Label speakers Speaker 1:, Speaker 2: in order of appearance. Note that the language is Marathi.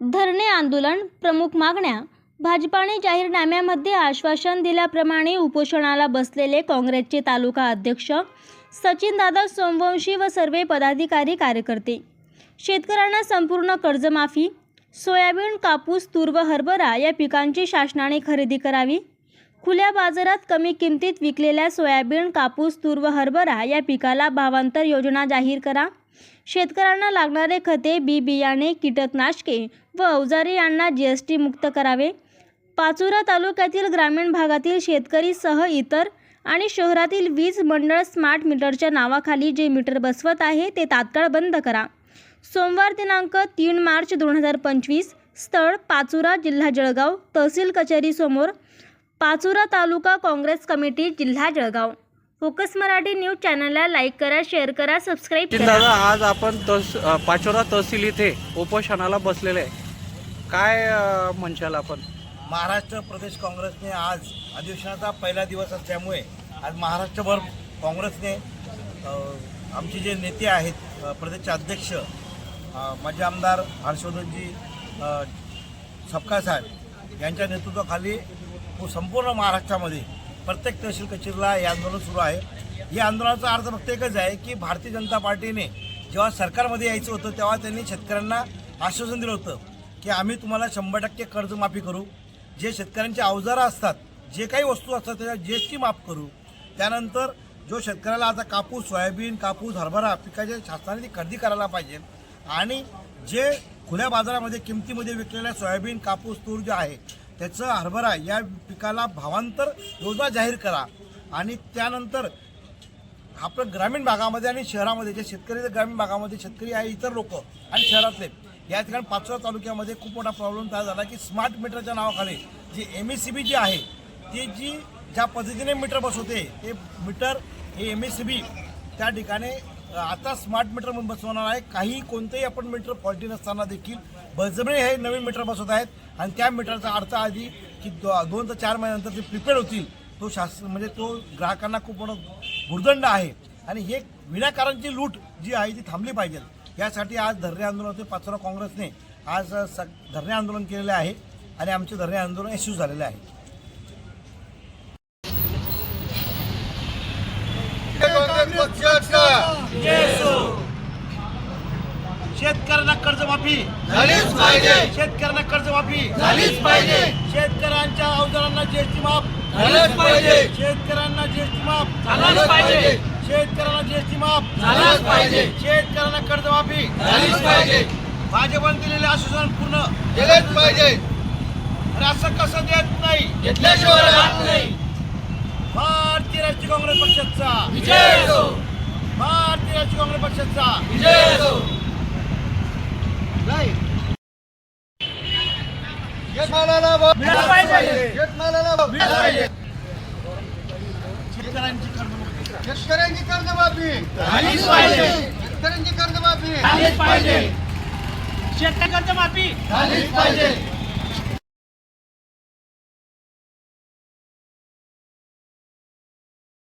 Speaker 1: धरणे आंदोलन प्रमुख मागण्या भाजपाने जाहीरनाम्यामध्ये आश्वासन दिल्याप्रमाणे उपोषणाला बसलेले काँग्रेसचे तालुका अध्यक्ष सचिनदादा सोमवंशी व सर्व पदाधिकारी कार्यकर्ते. शेतकऱ्यांना संपूर्ण कर्जमाफी सोयाबीन कापूस तूर व हरभरा या पिकांची शासनाने खरेदी करावी खुल्या बाजारात कमी किमतीत विकलेल्या सोयाबीन कापूस तूर व हरभरा या पिकाला भावांतर योजना जाहीर करा. शेतकऱ्यांना लागणारे खते बी बियाणे कीटकनाशके व अवजारे यांना जी एस टी मुक्त करावे. पाचोरा तालुक्यातील ग्रामीण भागातील शेतकरी सह इतर आणि शहरातील वीज मंडळ स्मार्ट मीटरच्या नावाखाली जे मीटर बसवत आहे ते तात्काळ बंद करा. सोमवार दिनांक तीन मार्च दोन हजार पंचवीस स्थळ पाचोरा जिल्हा जळगाव तहसील कचेरीसमोर पाचोरा तालुका काँग्रेस कमिटी जिल्हा जळगाव. फोकस मराठी न्यूज चॅनलला लाईक करा शेअर करा सबस्क्राईब
Speaker 2: नितीन
Speaker 1: करा.
Speaker 2: दादा आज आपण तहस अ, पाचोरा तहसील इथे उपोषणाला बसलेले आहे. काय अ, म्हणशाल आपण?
Speaker 3: महाराष्ट्र प्रदेश काँग्रेसने आज अधिवेशनाचा पहिला दिवस असल्यामुळे आज महाराष्ट्रभर काँग्रेसने अ, आमचे जे नेते आहेत अ, प्रदेशचे अध्यक्ष अ, माजी आमदार हर्षवर्धनजी अ, सपकाळ साहेब यांच्या नेतृत्वाखाली संपूर्ण महाराष्ट्रामध्ये प्रत्येक तहसील कचेरीला हे आंदोलन सुरू आहे. या आंदोलनाचा अर्थ फक्त एकच आहे की भारतीय जनता पार्टीने जेव्हा सरकारमध्ये यायचं होतं तेव्हा त्यांनी शेतकऱ्यांना आश्वासन दिलं होतं की आम्ही तुम्हाला शंभर टक्के कर्जमाफी करू. जे शेतकऱ्यांचे अवजारं असतात जे काही वस्तू असतात त्याच्या जी एस टी माफ करू. त्यानंतर जो शेतकऱ्याला आता कापूस सोयाबीन कापूस हरभरा पिकाच्या शासनाने ती खरेदी करायला पाहिजे आणि जे खुल्या बाजारामध्ये किमतीमध्ये विकलेल्या सोयाबीन कापूस तूर जे आहे त्याचं हरभरा या पिकाला भावांतर योजना जाहीर करा. आणि त्यानंतर आपलं ग्रामीण भागामध्ये आणि शहरामध्ये जे शेतकरी जे ग्रामीण भागामध्ये शेतकरी आहे इतर लोक आणि शहरातले या ठिकाणी पाचोरा तालुक्यामध्ये खूप मोठा प्रॉब्लेम तयार झाला की स्मार्ट मीटरच्या नावाखाली जी एम एस सी बी जी आहे ती जी ज्या पद्धतीने मीटर बसवते ते मीटर हे एम एस सी बी त्या ठिकाणी आता स्मार्ट मीटर म्हणून बसवणार आहे. काही कोणतेही आपण मीटर फॉल्टी नसताना देखील बळजबरी हे नवीन मीटर बसवत आहेत. आणि त्या मीटरचा अर्थ आधी की दो दोन ते चार महिन्यानंतर ते प्रिपेड होतील तो शास्त्र म्हणजे तो ग्राहकांना खूप मोठा भुर्दंड आहे. आणि हे विनाकारणची लूट जी आहे ती थांबली पाहिजे. यासाठी आज धरणे आंदोलन होते पाचोरा काँग्रेसने आज स धरणे आंदोलन केलेले आहे. आणि आमचे धरणे आंदोलन यशस्वी झालेले आहे. शेतकऱ्यांना कर्जमाफी.
Speaker 4: झालीच पाहिजे.
Speaker 3: शेतकऱ्यांना कर्जमाफी.
Speaker 4: झालीच पाहिजे.
Speaker 3: शेतकऱ्यांच्या अवजारांना जीएसटी माफ.
Speaker 4: झालंच पाहिजे.
Speaker 3: शेतकऱ्यांना जीएसटी माफ.
Speaker 4: झालंच पाहिजे.
Speaker 3: शेतकऱ्यांना जीएसटी माफ.
Speaker 4: झालंच पाहिजे.
Speaker 3: शेतकऱ्यांना कर्जमाफी.
Speaker 4: झालीच पाहिजे.
Speaker 3: भाजपने दिलेले आश्वासन पूर्ण.
Speaker 4: केलंच पाहिजे.
Speaker 3: आणि असं कसं देत नाही?
Speaker 4: घेतल्याशिवाय राहत नाही.
Speaker 3: भारतीय राष्ट्रीय काँग्रेस पक्षाचा.
Speaker 4: विजय
Speaker 3: भारतीय राष्ट्रीय काँग्रेस पक्षाचा.
Speaker 4: विजय
Speaker 3: शेतकऱ्यांची कर्जमाफी
Speaker 4: शेतकऱ्यांची कर्जमाफी
Speaker 3: झालीच पाहिजे.
Speaker 4: शेतकऱ्यांची कर्जमाफी
Speaker 3: झालीच पाहिजे. शेतकरी कर्जमाफी
Speaker 4: झालीच पाहिजे.